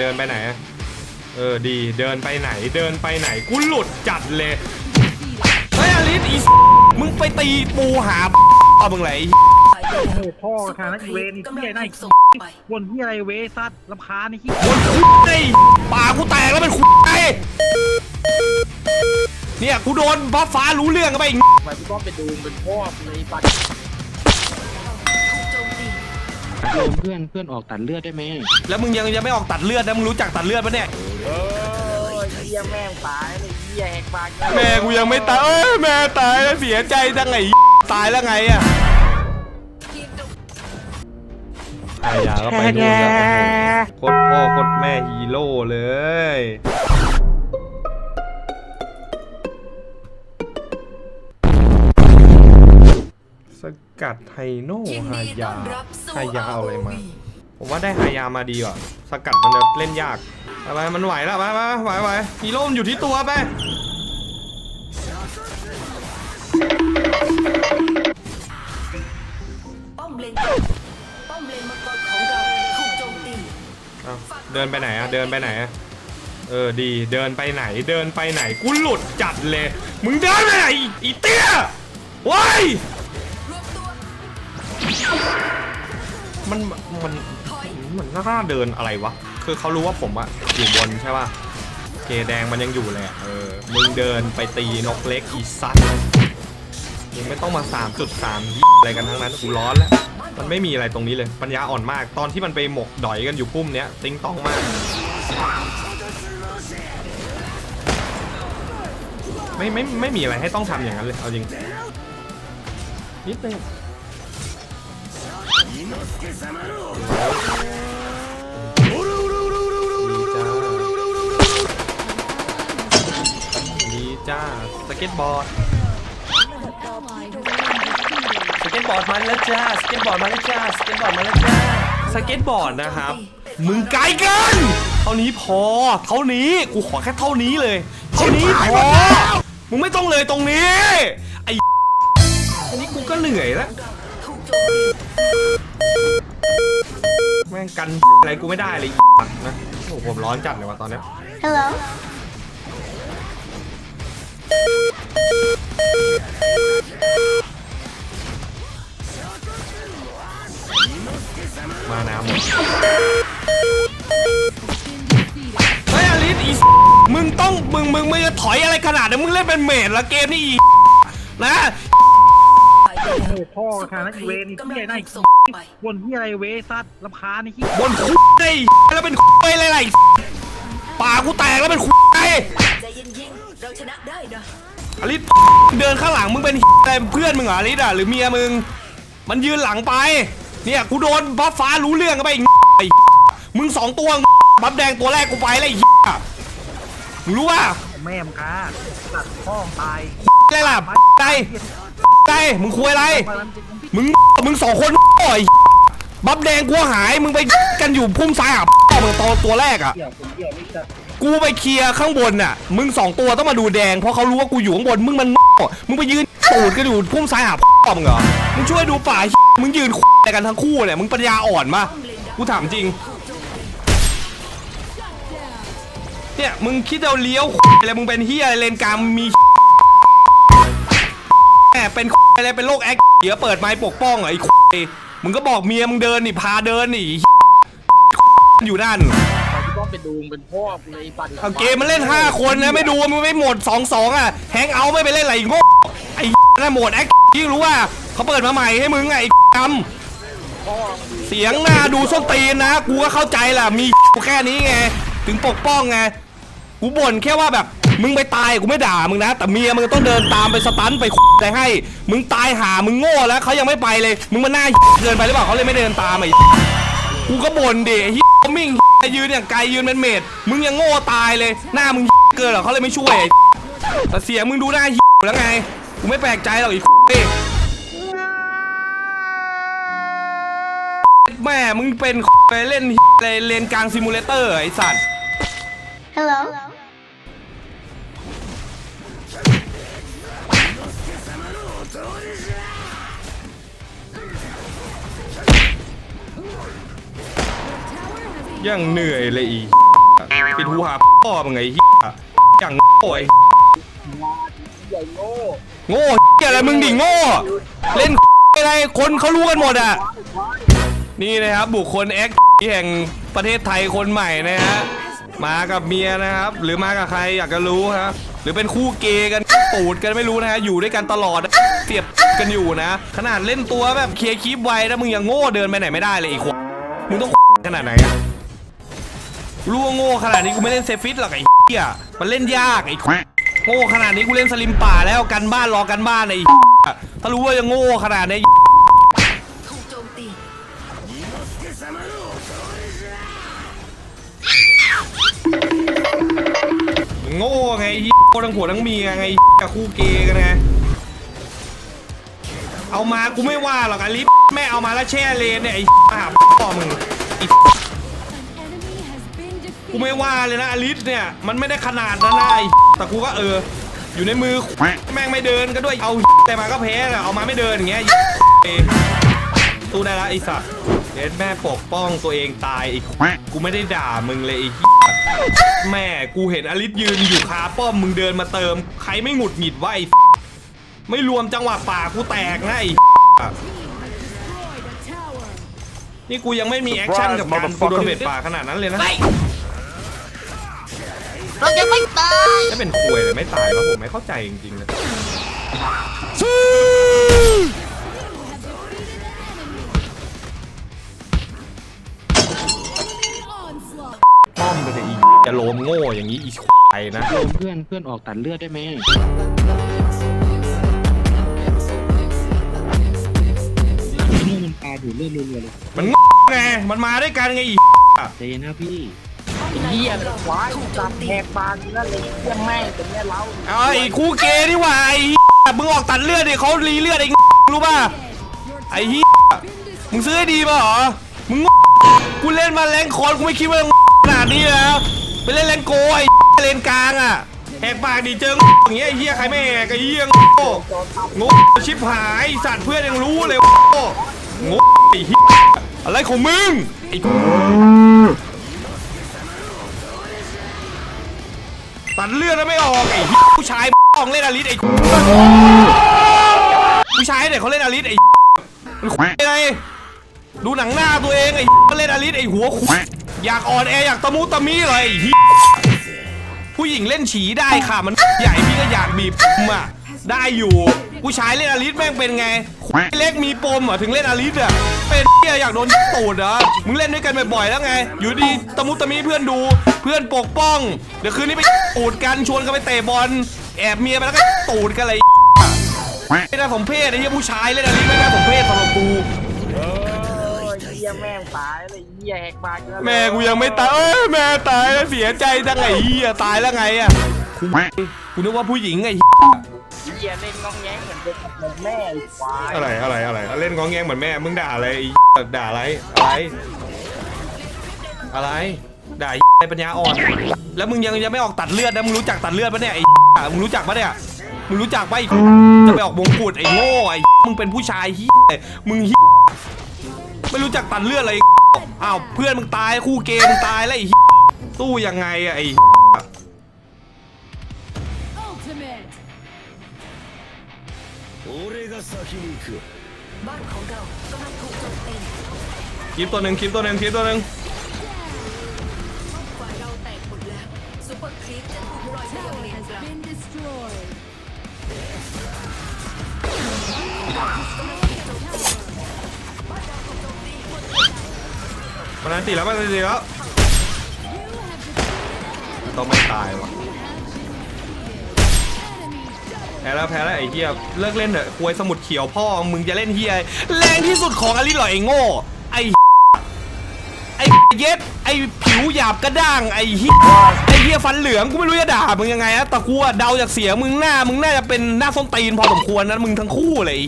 เดินไปไหนเออดีเดินไปไหนเดินไปไหนกูหลุดจัดเลยเฮ้ยอลิสอีสมึงไปตีปูหาเอามึงไหนโอ้โหพ่อทางนั้นอีเวนี่เียได้บนเฮียอะไรเวซัดลำคานี่ขี้บนคุไอ้ปากกูแตกแล้วเป็นคุไอ้เนี่ยกูโดนบัฟฟ้ารู้เรื่องกันไปอีกทำไมกูต้องไปดูเป็นพ่อในปัด โยมเพื่อนเพื่อนออกตัดเลือดได้ไหมแล้วมึงยังยังไม่ออกตัดเลือดนะมึงรู้จักตัดเลือดปะเนี่ยเออเฮียแม่งตายเลยเฮียแหกปากแม่กูยังไม่ตายเอ้ยแม่ตายแล้วเสียใจจังไงตายแล้วไงอะไอ้ยาก็ไปดูแล้วโคตรพ่อโคตรแม่ฮีโร่เลย สกัดไฮโน่ฮายาฮายาเอาอะไรมา ผมว่าได้ฮายามาดีกว่าสกัดมันจะเล่นยากไปไปมันไหวแล้วไปไปไหวไหวฮีโร่มันอยู่ที่ตัวไปป้อมเลนป้อมเลนมังกรของเราถูกโจมตีเอาเดินไปไหนอะเดินไปไหนอะเออดีเดินไปไหนเดินไปไหนกูหลุดจัดเลย มึงเดินไปไหนอีอีเตี้ยว้าย มันมันมันน่าเดินอะไรวะ คือเขารู้ว่าผมอะอยู่บนใช่ป่ะเกแดงมันยังอยู่เลยอะเออ มึงเดินไปตีนกเล็กอีสัตว์มึงไม่ต้องมา 3.3ยี่อะไรกันทั้งนั้นกูร้อนแล้ว มันไม่มีอะไรตรงนี้เลย ปัญญาอ่อนมาก ตอนที่มันไปหมกดอยกันอยู่พุ่มเนี้ย ติ้งต้องมากไม่ไม่ไม่มีอะไรให้ต้องทำอย่างนั้นเลย เอาจริงนิดนึง ดีจ้า สเก็ตบอร์ด สเก็ตบอร์ดมาแล้วจ้า สเก็ตบอร์ดมาแล้วจ้า สเก็ตบอร์ดมาแล้วจ้า สเก็ตบอร์ดนะครับ มึงไกลเกิน เท่านี้พอ เท่านี้ กูขอแค่เท่านี้เลย เท่านี้พอ มึงไม่ต้องเลยตรงนี้ ไอ้อันนี้กูก็เหนื่อยแล้ว แม่งกันอะไรกูไม่ได้เลยนะโอ้โหผมร้อนจัดเลยว่ะตอนเนี้ย Hello. มาน้ำหมดเฮ้ยอลิสอีสมึงต้องมึงมึงมึงจะถอยอะไรขนาดนั้นมึงเล่นเป็นเมดละเกมนี่อีนะ โอ้โหพ่อทางนั้นอีเวนนี่กำลัเฮียงได้ถูกส่งไปบนเฮียอะไรเวซัดลำคาญนี่ขี้บนคุไอ้แล้วเป็นคุยอะไรล่ะปากกูแตกแล้วเป็นคุไอ้ใจเย็นๆเราชนะได้นะอลิสเดินข้างหลังมึงเป็นอะไรเพื่อนมึงเหรออลิสอะหรือเมียมึง มันยืนหลังไป เนี่ยกูโดนบัฟฟ้ารู้เรื่องกันไปอีกไอ้มึงสองตัวบัฟแดงตัวแรกกูไปแล้วไอ้เหี้ยมึงรู้ว่าแม่มงกาตัดพ่อตายอะไรล่ะไก่ ไก่มึงคุยอะไรไปมันมึง มึงสองคนโอ้ยบัฟแดงกูหาย มึงไปกันอยู่พุ่มซ้ายอะมึงตัวตัวแรกอะเกี่ยวผมเกี่ยวไม่จัดกูไปเคลียร์ข้างบนน่ะ มึงสองตัวต้องมาดูแดง เพราะเขารู้ว่ากูอยู่ข้างบน มึงมันโง่มึงไปยืนตูดกันอยู่พุ่มซ้ายหาพ่อมึงเหรอ มึงช่วยดูฝ่ายมึงยืนอะไรกันทั้งคู่เนี่ย มึงปัญญาอ่อนมาป้อมเลนดักกูถามจริง เนี่ย มึงคิดเอาเลี้ยวอะไร มึงเป็นเฮียอะไรเลนกลางมี แหมเป็นอะไรเป็นโรคแอคเดี๋ยวเปิดไมค์ปกป้องเหรอไอ้มึงก็บอกเมียมึงเดินนี่พาเดินนี่อยู่นั่นทำไมกูต้องไปดูเป็นพ่อในปัดเอาเกมมันเล่น 5 คนนะไม่ดูมึงไม่หมด 2 2 อะแฮงเอาท์ไม่ไปเล่นอะไรอีกโง่ไอ้น่ะโหมดแอคที่รู้ว่าเขาเปิดมาใหม่ให้มึงไงไอ้กำเสียงหน้าดูส้นตีนนะกูก็เข้าใจแหละมีกูแค่นี้ไงถึงปกป้องไงกูบ่นแค่ว่าแบบ มึงไปตายกูไม่ด่ามึงนะ แต่เมียมึงต้องเดินตามไปสตันไปอะไรให้ มึงตายหามึงโง่แล้วเขายังไม่ไปเลย มึงมันหน้าเกินไปหรือเปล่าเขาเลยไม่เดินตามไอ้กูก็บ่นดิไอ้มิ่งยืนอย่างไกลยืนเป็นเมดมึงยังโง่ตายเลย หน้ามึงเกินเหรอเขาเลยไม่ช่วยแต่เสียงมึงดูหน้าแล้วไงกูไม่แปลกใจหรอกไอ้แม่มึงเป็นไปเล่นอะไรเลนกลางซิมูเลเตอร์ไอ้สัตว์ Hello. ยังเหนื่อยเลยอีปิดหูหาพ่อมึงไงเหี้ยอย่างโง่ไอ้โง่เหี้ยอะไรมึงดิโง่ เล่นอะไรคนเขารู้กันหมดอะ นี่นะครับบุคคลแอคแห่งประเทศไทยคนใหม่นะฮะ มากับเมียนะครับ หรือมากับใครอยากจะรู้ครับ หรือเป็นคู่เกย์กัน ปูดกันไม่รู้นะฮะอยู่ด้วยกันตลอดเสียบกันอยู่นะ ขนาดเล่นตัวแบบเคลียร์คลิปไวแล้วมึงยังโง่เดินไปไหนไม่ได้เลยไอีกคนมึงต้องขนาดไหนอะรู้ว่าโง่ขนาดนี้กูไม่เล่นเซฟิตหรอกไอ้เหี้ยมันเล่นยากไอ้โง่ขนาดนี้กูเล่นสลิมป่าแล้วกันบ้านรอกันบ้านไอ้ถ้ารู้ว่ายังโง่ขนาดนี้ โง่ไงไอ้เหี้ยโง่ทั้งผัวทั้งเมียไงไอ้เหี้ยคู่เกย์กันไงเอามากูไม่ว่าหรอกอลิฟแม่เอามาแล้วแช่เลนเนี่ยไอ้มาหาพ่อมึงกูไม่ว่าเลยนะอลิสเนี่ยมันไม่ได้ขนาดนั้นนะไอ้แต่กูก็เออ อยู่ในมือแม่งไม่เดินก็ด้วยเอาแต่มาก็แพ้อะเอามาไม่เดินอย่างเงี้ยเอ้สู้ได้ละไอ้สัตว์เด็ดแม่ปกป้องตัวเองตายอีกกูไม่ได้ด่ามึงเลยไอ้ แม่กูเห็นอลิสยืนอยู่คาป้อมมึงเดินมาเติม ใครไม่หงุดหงิดวะไอ้ไม่รวมจังหวะป่ากูแตกนะไอ้นี่กูยังไม่มีแอคชั่นกับการกูโดนเบ็ดป่าขนาดนั้นเลยนะเรายังไม่ตายจะเป็นควยเลยไม่ตายวะผมไม่เข้าใจจริงๆเลย ไปเลยอีจะโลมโง่อย่างนี้อีควายนะโดมเพื่อนเพื่อนออกตัดเลือดได้ไหมนี่มันปลาดูดเลือดรัวๆเลยมันโง่ไงมันมาด้วยกันไงอีใจเย็นนะพี่เหี้ยควายจับแหกปากนั่นเลยเหี้ยแม่งเป็นเนี่ยเราเอาไอ้คู่เกย์นี่หว่าไอ้เหี้ยมึงออกตัดเลือดดิเขารีเลือดไอ้รู้ป่ะไอ้เหี้ยมึงซื้อให้ดีป่ะเหรอมึงโง่กูเล่นมาแรงคอนกูไม่คิดว่า ขนาดนี้แล้วไปเล่นแรงโกไอ้เลนกลางอะแหกปากดิเจออย่างเงี้ยไอ้เหี้ยใครไม่แหกไอ้เหี้ยโง่โง่ชิบหายสัตว์เพื่อนยังรู้เลยโง่โง่ไอ้เหี้ยอะไรของมึงไอ้ตัดเลือดแล้วไม่ออกไอ้เหี้ยผู้ชายต้องเล่นอลิสไอ้ผู้ชายเนี่ยเขาเล่นอลิสไอ้มันคุยไงดูหนังหน้าตัวเองไอ้เล่นอลิสไอ้หัวคุย อยากอ่อนแออยากตะมุตะมิเลยไอ้เหี้ยผู้หญิงเล่นฉีได้ค่ะ มันใหญ่พี่ก็อยากบีบอะได้อยู่ผู้ชายเล่นอลิสแม่งเป็นไงคุยเล็กมีปมเหรอถึงเล่นอลิสอะเป็นเหี้ยอยากโดนตูดเหรอมึงเล่นด้วยกันบ่อยๆแล้วไง อยู่ดีตะมุตะมิเพื่อนดูเพื่อนปกป้อง เดี๋ยวคืนนี้ไปตูดกันชวนกันไปเตะบอลแอบเมียไปแล้วก็ตูดกันอะไรไม่น่าสมเพศไอ้เหี้ยผู้ชายเล่นอันนี้ไม่น่าสมเพศสำหรับกูเออเหี้ ยแม่งตายเลยเหี้ยแหกปากนั่นเลยแม่กูยังไม่ตายเอ้ยแม่ตายแล้วเสียใจจังไอ้เหี้ยตายแล้วไงอะกูกูนึกว่าผู้หญิงไอ้เหี้ยเหี้ยเล่นงองแงงเหมือนเด็กเหมือนแม่ไอ้ควายอะไรอะไรอะไรเล่นกองแงงเหมือนแม่มึงด่าอะไรไอ้เหี้ยด่าอะไรอะไร อะไรด่าไอ้เหี้ยปัญญาอ่อน แล้วมึงยังยังไม่ออกตัดเลือดนะมึงรู้จักตัดเลือดปะเนี่ยไอ้เหี้ยมึงรู้จักปะเนี่ยมึงรู้จักปะไอ้จะไปออกมงกุฎไอ้โง่ไอ้มึงเป็นผู้ชายเหี้ยมึงเหี้ย ไม่รู้จักตัดเลือดเลยอ้าวเพื่อนมึงตายคู่เกมมึงตายแล้วไอ้เหี้ยสู้ยังไงอะไอ้บ้านของเรากำลังถูกโจมตีคลิปตัวหนึ่งคลิปตัวหนึ่งคลิปตัวหนึ่ง มันนันตีแล้วมันนันตีแล้วต้องไม่ตายวะแพ้แล้วแพ้แล้วไอ้เหี้ยเลิกเล่นเถอะควยสมุดเขียวพ่อมึงจะเล่นเหี้ยแรงที่สุดของอลิสเหรอไอ้โง่ไอ้ไอ้เย็ดไอ้ผิวหยาบกระด้างไอ้เหี้ยไอ้เหี้ยฟันเหลืองกูไม่รู้จะด่ามึงยังไงนะแต่กูอะเดาจากเสียงมึงหน้ามึงน่าจะเป็นหน้าส้นตีนพอสมควรนะมึงทั้งคู่เลย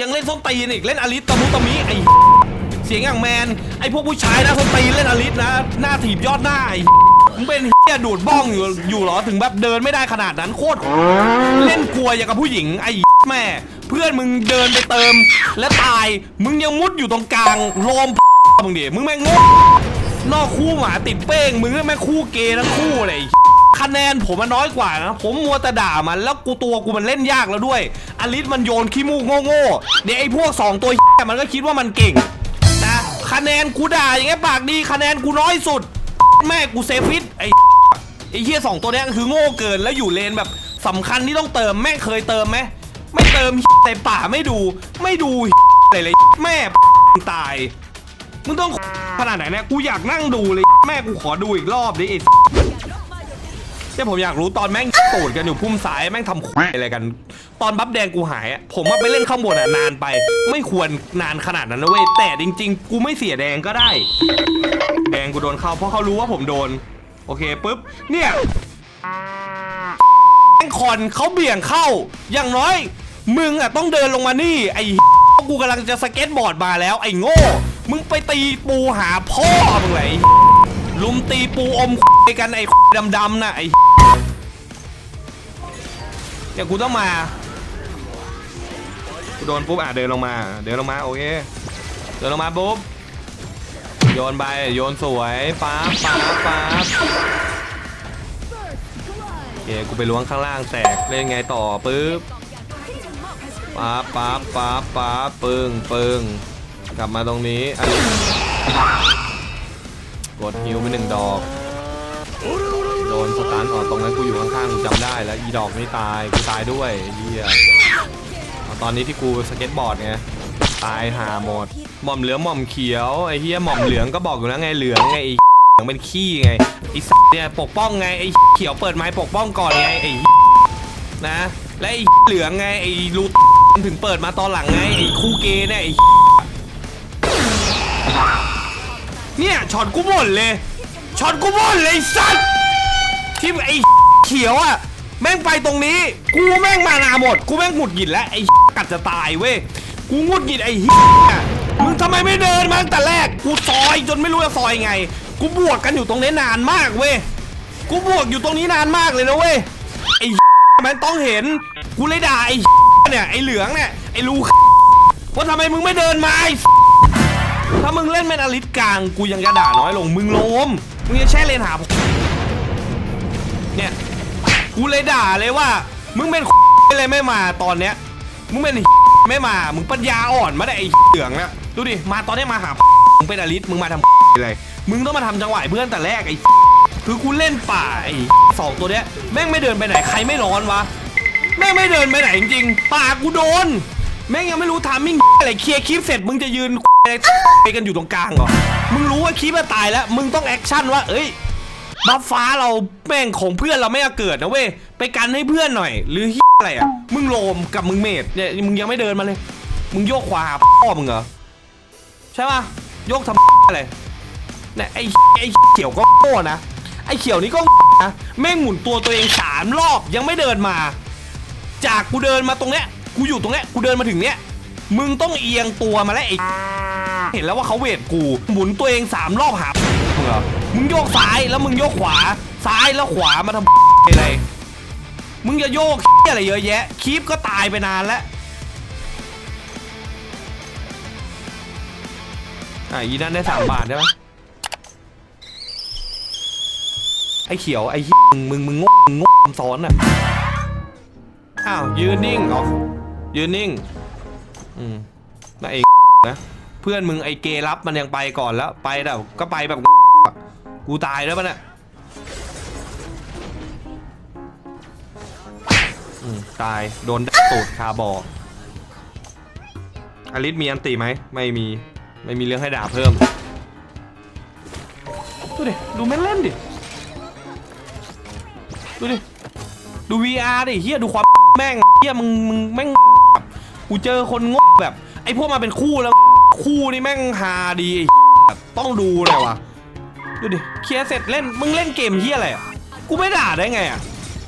ยังเล่นส้นตีนอีกเล่นอลิสตะมุตะมิไอ้ เสียงอย่างแมน ไอ้พวกผู้ชายนะคนตีเล่นอลิสนะ หน้าถีบยอดหน้าไอ้มึงเป็นเฮียดูดบ้องอยู่อยู่เหรอถึงแบบเดินไม่ได้ขนาดนั้นโคตรเล่นกลัวอย่างกับผู้หญิงไอ้แม่ เพื่อนมึงเดินไปเติม และตายมึงยังมุดอยู่ตรงกลางโลมมึงดิมึงแม่งงนอกคู่หมาติดเป้งมึงแม่งคู่เกย์ทั้งคู่เลยคะแนนผมมันน้อยกว่านะ ผมมัวแต่ด่ามันแล้วกูตัวกูมันเล่นยากแล้วด้วยอลิสมันโยนขี้มูกโง่ๆเดี๋ยวไอ้พวกสองตัวมันก็คิดว่ามันเก่ง คะแนนกูด่าอย่างเงี้ยปากดีคะแนนกูน้อยสุด แม่กูเซฟิตไอ้ไอ้เฮียสองตัวเนี้ยคือโง่เกินแล้วอยู่เลนแบบสำคัญที่ต้องเติมแม่เคยเติมไหมไม่เติมแต่ป่าไม่ดู ไม่ดูอะไรเลยแม่ตายมึงต้องขนาดไหนเนี่ยกูอยากนั่งดูเลย แม่กูขอดูอีกรอบดิไอ้ เนี่ยผมอยากรู้ตอนแม่งตูดกันอยู่พุ่มสายแม่งทำคุยอะไรกัน ตอนบัฟแดงกูหายอะผมว่าไปเล่นข้างบนอะนานไป ไม่ควรนานขนาดนั้นนะเว้ยแต่จริง ๆ กูไม่เสียแดงก็ได้ แดงกูโดนเข้าเพราะเขารู้ว่าผมโดน โอเคปุ๊บเนี่ยแม่งคอนเขาเบี่ยงเข้า อย่างน้อย มึงอะต้องเดินลงมานี่ไอ้กูกำลังจะสเก็ตบอร์ดมาแล้วไอ้โง่ มึงไปตีปูหาพ่อมึงเลยไอ้ ลุมตีปูอมกันไอ้ดำๆน่ะไอ้เดี๋ยวกูต้องมากูโดนปุ๊บอะเดินลงมา เดินลงมาโอเคเดินลงมาปุ๊บโยนไปโยนสวยป๊าป๊าป๊าโอเคกูไปล้วงข้างล่างแตกเล่นไงต่อปึ๊บป๊าป๊าป๊าป๊าปึ้งปึ้งกลับมาตรงนี้อันนี้ กดฮิวไปหนึ่งดอก โดนสตันอ๋อตรงนั้นกูอยู่ข้างๆกูจำได้แล้วอีดอกไม่ตายกูตายด้วยไอ้เฮียตอนนี้ที่กูสเก็ตบอร์ดไงตายหาหมดหม่อมเหลืองหม่อมเขียวไอ้เฮียหม่อมเหลืองก็บอกอยู่แล้วไงเหลืองไงไอ้เหลืองเป็นขี้ไงไอ้สัสเนี่ยปกป้องไงไอ้เขียวเปิดไม้ปกป้องก่อนไงไอ้นะและไอ้เหลืองไงไอ้รูถึงเปิดมาตอนหลังไงไอ้คู่เกย์เนี่ยไอ้ เนี่ยช็อตกูหมดเลยช็อตกูหมดเลยไอ้สัสที่ไอ้เขียวอะแม่งไปตรงนี้ กูแม่งมานาหมด กูแม่งหงุดหงิดแล้วไอ้กัดจะตายเว้ยกูงุดหงิดไอ้เหี้ยมึงทำไมไม่เดินมาตั้งแต่แรกกูซอยจนไม่รู้จะซอยไง กูบวกกันอยู่ตรงนี้นานมากเว้ยกูบวกอยู่ตรงนี้นานมากเลยนะเว้ยไอ้มันต้องเห็นกูเลยด่าไอ้เนี่ยไอ้เหลืองเนี่ยไอ้ลูว่าทำไมมึงไม่เดินมาไอ้ ถ้ามึงเล่นเป็นอลิสกลางกูยังจะด่าน้อยลงมึงโลมมึงจะแช่เลนหาผมเนี่ยกูเลยด่าเลยว่า มึงเป็นเลยไม่มาตอนเนี้ยมึงเป็นไม่มา มึงปัญญาอ่อนมาได้ไอ้เหลืองนี่ยดูดิมาตอนนี้มาหามึงเป็นอลิสมึงมาทำอะไรมึงต้องมาทำจังหวะเพื่อนแต่แรกไอ้คือกูเล่นป่าไอ้สองตัวเนี้ยแม่งไม่เดินไปไหนใครไม่ร้อนวะแม่งไม่เดินไปไหนจริงๆป่ากูโดน แม่งยังไม่รู้ทามมิ่งอะไรเคลียร์คลิปเสร็จมึงจะยืน ไปกันอยู่ตรงกลางเหรอ มึงรู้ว่าคลิปจะตายแล้ว มึงต้องแอคชั่นว่า เอ้ยบัฟฟ้าเราแม่งของเพื่อนเราไม่เอาเกิดนะเว้ย ไปกันให้เพื่อนหน่อย หรือเหี้ยอะไรอะ มึงโลมกับมึงเมดเนี่ยมึงยังไม่เดินมาเลย มึงโยกขวาหาพ่อมึงเหรอ ใช่ป่ะ โยกทำอะไรเนี่ยไอ้ไอ้เขียวก็โง่นะ ไอ้เขียวนี่ก็นะแม่งหมุนตัวตัวเองสามรอบยังไม่เดินมา จากกูเดินมาตรงเนี้ย กูอยู่ตรงเนี้ย กูเดินมาถึงเนี้ย มึงต้องเอียงตัวมาแล้วไอ้เห็นแล้วว่าเขาเวทกู หมุนตัวเองสามรอบหามึงเหรอมึงโยกซ้ายแล้วมึงโยกขวา ซ้ายแล้วขวามาทำอะไร มึงจะโยกอะไรเยอะแยะคลิปก็ตายไปนานแล้วอะอีนั่นได้สามบาทใช่ไหมไอ้เขียวไอ้มึงมึงงกมึงงกซ้อนอะอ้าวยืนนิ่งอ๋อยืนนิ่ง อืมน่าเองนะเพื่อนมึงไอเกรับมันยังไปก่อนแล้ว ไปแล้วก็ไปแบบกูตายแล้วมันอะอืมตายโดนตูดคาบออลิสมีอันติไหมไม่มีไม่มีเรื่องให้ด่าเพิ่มดูดิดูแม่งเล่นดิดูดิดู VR ดิเฮียดูความแม่งเฮียมึงมึงแม่งกูเจอคนโง แบบไอพวกมาเป็นคู่แล้วคู่นี่แม่งฮาดีแบบต้องดูเลยว่ะดูดิเคลียร์เสร็จเล่นมึงเล่นเกมเฮียอะไรอะกูไม่ด่าได้ไงอะ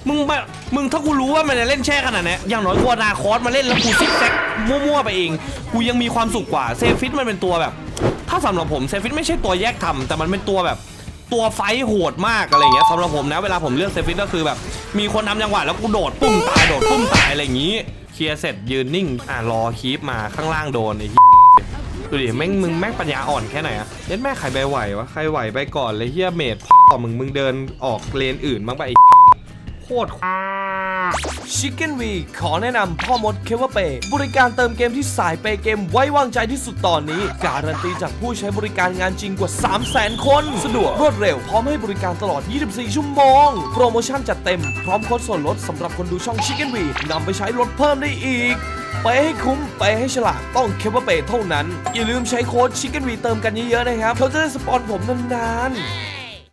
มึงมามึงถ้ากูรู้ว่ามันจะเล่นแช่ขนาดนี้อย่างน้อยกูนาคอสมาเล่นแล้วกูซิกแซกมั่วๆไปเอง กูยังมีความสุขกว่าเซฟิตมันเป็นตัวแบบ ถ้าสำหรับผมเซฟิตไม่ใช่ตัวแยกทำแต่มันเป็นตัวแบบตัวไฟโหดมากอะไรเงี้ยสำหรับผมนะเวลาผมเลือกเซฟิตก็คือแบบ มีคนทำจังหวะแล้วกูโดดปุ้มตายโดดปุ้มตายอะไรอย่างงี้ เคลียร์เสร็จยืนนิ่ง อะรอคีปมาข้างล่างโดนไอ้ดูดิแม่งมึงแม่งปัญญาอ่อนแค่ไหนอะเล่นแม่ใครไปไหววะใครไหวไปก่อนเลยเฮียเมดพ่อมึงมึงเดินออกเลนอื่นบ้างไปไอ้โคตร Chicken V ขอแนะนำพ่อมดเคเวเปบริการเติมเกมที่สายเปเกมไว้วางใจที่สุดตอนนี้ การันตีจากผู้ใช้บริการงานจริงกว่า 3 0 0 0 0 0 คน สะดวกรวดเร็ว พร้อมให้บริการตลอด 24 ชั่วโมง โปรโมชั่นจัดเต็ม พร้อมโค้ดส่วนลดสำหรับคนดูช่อง Chicken V นำไปใช้ลดเพิ่มได้อีกไปให้คุ้มไปให้ฉลาดต้องเคเวเปเท่านั้น อย่าลืมใช้โค้ด Chicken V เติมกันเยอะๆนะครับ เขาจะได้สปอนผมนานๆ